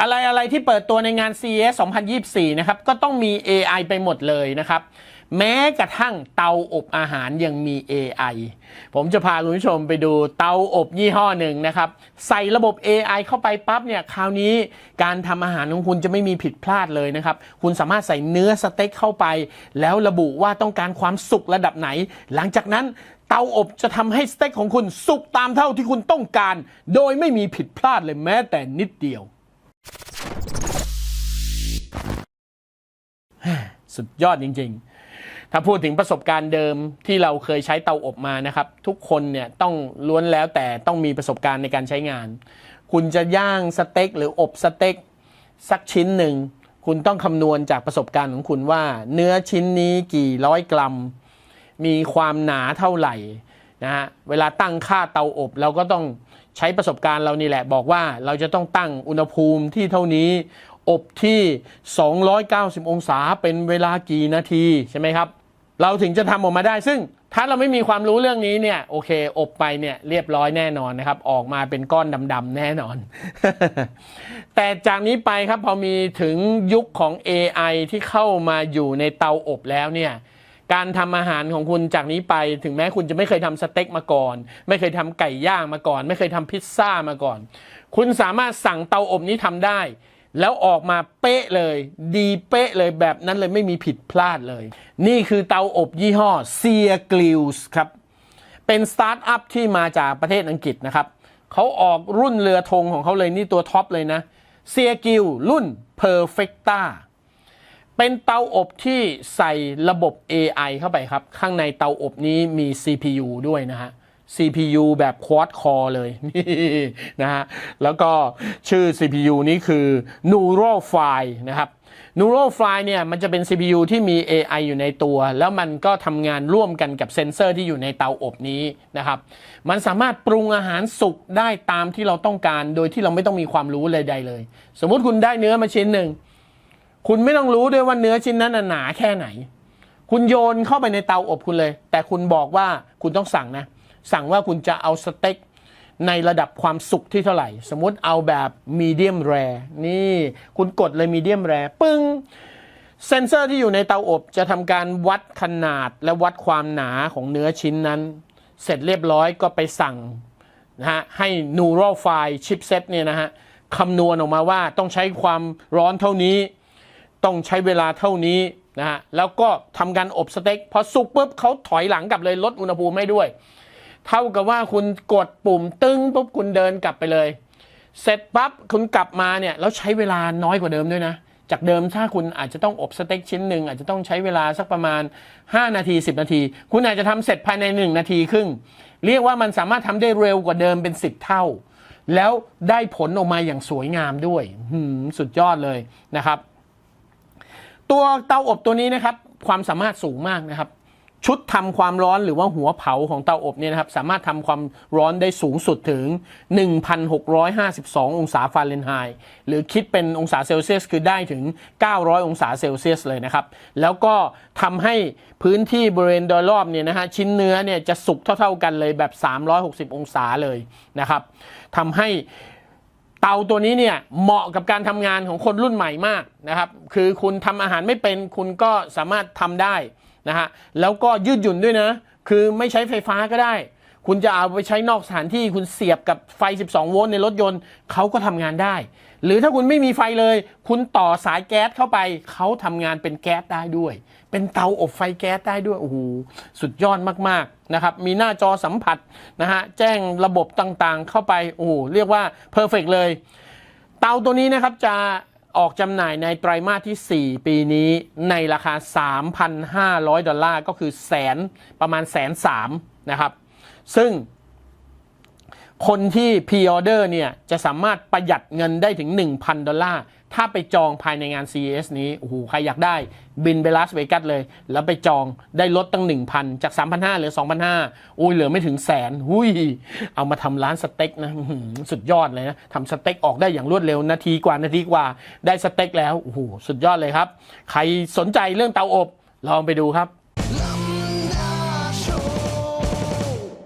อะไรอะไรที่เปิดตัวในงาน CES 2024 นะครับ ก็ต้องมี AI ไปหมดเลยนะครับ แม้กระทั่งเตาอบอาหารยังมี AI ผมจะพาคุณผู้ชมไปดูเตาอบยี่ห้อหนึ่งนะครับ ใส่ระบบ AI เข้าไปปั๊บเนี่ย คราวนี้การทำอาหารของคุณจะไม่มีผิดพลาดเลยนะครับ คุณสามารถใส่เนื้อสเต็กเข้าไป แล้วระบุว่าต้องการความสุกระดับไหน หลังจากนั้นเตาอบจะทำให้สเต็กของคุณสุกตามเท่าที่คุณต้องการ โดยไม่มีผิดพลาดเลยแม้แต่นิดเดียว สุดยอดจริง ๆ ถ้าพูดถึงประสบการณ์เดิมที่เราเคยใช้เตาอบมานะครับ ทุกคนเนี่ยต้องล้วนแล้วแต่ต้องมีประสบการณ์ในการใช้งาน คุณจะย่างสเต็กหรืออบสเต็กสักชิ้นหนึ่งคุณต้องคำนวณจากประสบการณ์ของคุณว่า เนื้อชิ้นนี้กี่ร้อยกรัม มีความหนาเท่าไหร่นะฮะเวลาตั้งค่าเตาอบ เราก็ต้องใช้ประสบการณ์เรานี่แหละ บอกว่าเราจะต้องตั้งอุณหภูมิที่เท่านี้ อบที่ 290 องศาเป็นเวลากี่นาทีใช่ไหมครับ เราถึงจะทำออกมาได้ ซึ่งถ้าเราไม่มีความรู้เรื่องนี้เนี่ยโอเค อบไปเนี่ยเรียบร้อยแน่นอนนะครับ ออกมาเป็นก้อนดำๆแน่นอน แต่จากนี้ไปครับพอมีถึงยุคของ AI ที่เข้ามาอยู่ในเตาอบแล้วเนี่ยการทำอาหารของคุณจากนี้ไปถึงแม้คุณจะไม่เคยทำสเต็กมาก่อน ไม่เคยทำไก่ย่างมาก่อน ไม่เคยทำพิซซ่ามาก่อน คุณสามารถสั่งเตาอบนี้ทำได้ แล้วออกมาเป๊ะเลย ดีเป๊ะเลยแบบนั้นเลยไม่มีผิดพลาดเลย นี่คือเตาอบยี่ห้อ s e a g r i l l s ครับ เป็นสตาร์ทอัพที่มาจากประเทศอังกฤษนะครับเขาออกรุ่นเรือธงของเขาเลยนี่ตัวท็อปเลยนะเซียกิลรุ่น Perfecta เป็นเตาอบที่ใส่ระบบ AI เข้าไปครับ ข้างในเตาอบนี้มี CPU ด้วยนะฮะ CPU แบบ quad core เลยนี่นะฮะแล้วก็ชื่อ CPU นี้คือ Neurofile นะครับ Neurofile เนี่ยมันจะเป็น CPU ที่มี AI อยู่ในตัว แล้วมันก็ทำงานร่วมกันกับเซนเซอร์ที่อยู่ในเตาอบนี้นะครับ มันสามารถปรุงอาหารสุกได้ตามที่เราต้องการ โดยที่เราไม่ต้องมีความรู้เลยใดเลย สมมุติคุณได้เนื้อมาชิ้นหนึ่ง คุณไม่ต้องรู้ด้วยว่าเนื้อชิ้นนั้นหนาแค่ไหน คุณโยนเข้าไปในเตาอบคุณเลย แต่คุณบอกว่าคุณต้องสั่งนะ สั่งว่าคุณจะเอาสเต็กในระดับความสุกที่เท่าไหร่ สมมติเอาแบบมีเดียมแรนี่คุณกดเลยมีเดียมแรปึ้งเซนเซอร์ที่อยู่ในเตาอบจะทำการวัดขนาดและวัดความหนาของเนื้อชิ้นนั้น เสร็จเรียบร้อยก็ไปสั่งนะฮะให้ Neural File Chipset เนี่ยนะฮะคำนวณออกมาว่าต้องใช้ความร้อนเท่านี้ ต้องใช้เวลาเท่านี้นะฮะแล้วก็ทำการอบสเต็กพอสุกปุ๊บเขาถอยหลังกลับเลยลดอุณหภูมิให้ด้วย เท่ากับว่าคุณกดปุ่มตึ้งปุ๊บคุณเดินกลับไปเลย เสร็จปั๊บคุณกลับมาเนี่ยแล้วใช้เวลาน้อยกว่าเดิมด้วยนะ จากเดิมถ้าคุณอาจจะต้องอบสเต็กชิ้นหนึ่งอาจจะต้องใช้เวลาสักประมาณ 5 นาที 10 นาที คุณอาจจะทำเสร็จภายใน 1 นาทีครึ่ง เรียกว่ามันสามารถทำได้เร็วกว่าเดิมเป็น 10 เท่า แล้วได้ผลออกมาอย่างสวยงามด้วยหืมสุดยอดเลยนะครับ ตัวเตาอบตัวนี้นะครับความสามารถสูงมากนะครับ ชุดทำความร้อนหรือว่าหัวเผาของเตาอบเนี่ยนะครับ สามารถทำความร้อนได้สูงสุดถึง 1,652 องศาฟาเรนไฮต์หรือคิดเป็นองศาเซลเซียสคือได้ถึง 900 องศาเซลเซียสเลยนะครับ แล้วก็ทำให้พื้นที่บริเวณโดยรอบเนี่ยนะฮะชิ้นเนื้อเนี่ยจะสุกเท่า ๆกันเลยแบบ 360 องศาเลยนะครับทำให้เตาตัวนี้เนี่ยเหมาะกับการทำงานของคนรุ่นใหม่มากนะครับ คือคุณทำอาหารไม่เป็นคุณก็สามารถทำได้ นะฮะแล้วก็ยืดหยุ่นด้วยนะ คือไม่ใช้ไฟฟ้าก็ได้ คุณจะเอาไปใช้นอกสถานที่คุณเสียบกับไฟ 12 โวลต์ในรถยนต์เขาก็ทำงานได้ หรือถ้าคุณไม่มีไฟเลย คุณต่อสายแก๊สเข้าไป เขาทำงานเป็นแก๊สได้ด้วย เป็นเตาอบไฟแก๊สได้ด้วยโอ้โหสุดยอดมากๆนะครับมีหน้าจอสัมผัสนะฮะแจ้งระบบต่างๆเข้าไปโอ้โหเรียกว่าเพอร์เฟกเลย เตาตัวนี้นะครับจะ ออกจำหน่ายในไตรมาสที่ 4 ปีนี้ในราคา 3,500 ดอลลาร์ก็คือแสนประมาณแสนสามนะครับ ซึ่ง คนที่พ r ออเดอร์เนี่ยจะสามารถประหยัดเงินได้ถึง 1,000 ดอลลาร์ ถ้าไปจองภายในงาน CES นี้ โอ้โห ใครอยากได้ บินไปลาสเวกัสเลย แล้วไปจองได้ลดตั้ง 1,000 จาก 3,500เหลือ 2,500อุ้ยเหลือไม่ถึงแสน หุยเอามาทำร้านสเต็กนะ สุดยอดเลยนะทำสเต็กออกได้อย่างรวดเร็ว นาทีกว่านาทีกว่าได้สเต็กแล้ว โอ้โห สุดยอดเลยครับ ใครสนใจเรื่องเตาอบ ลองไปดูครับ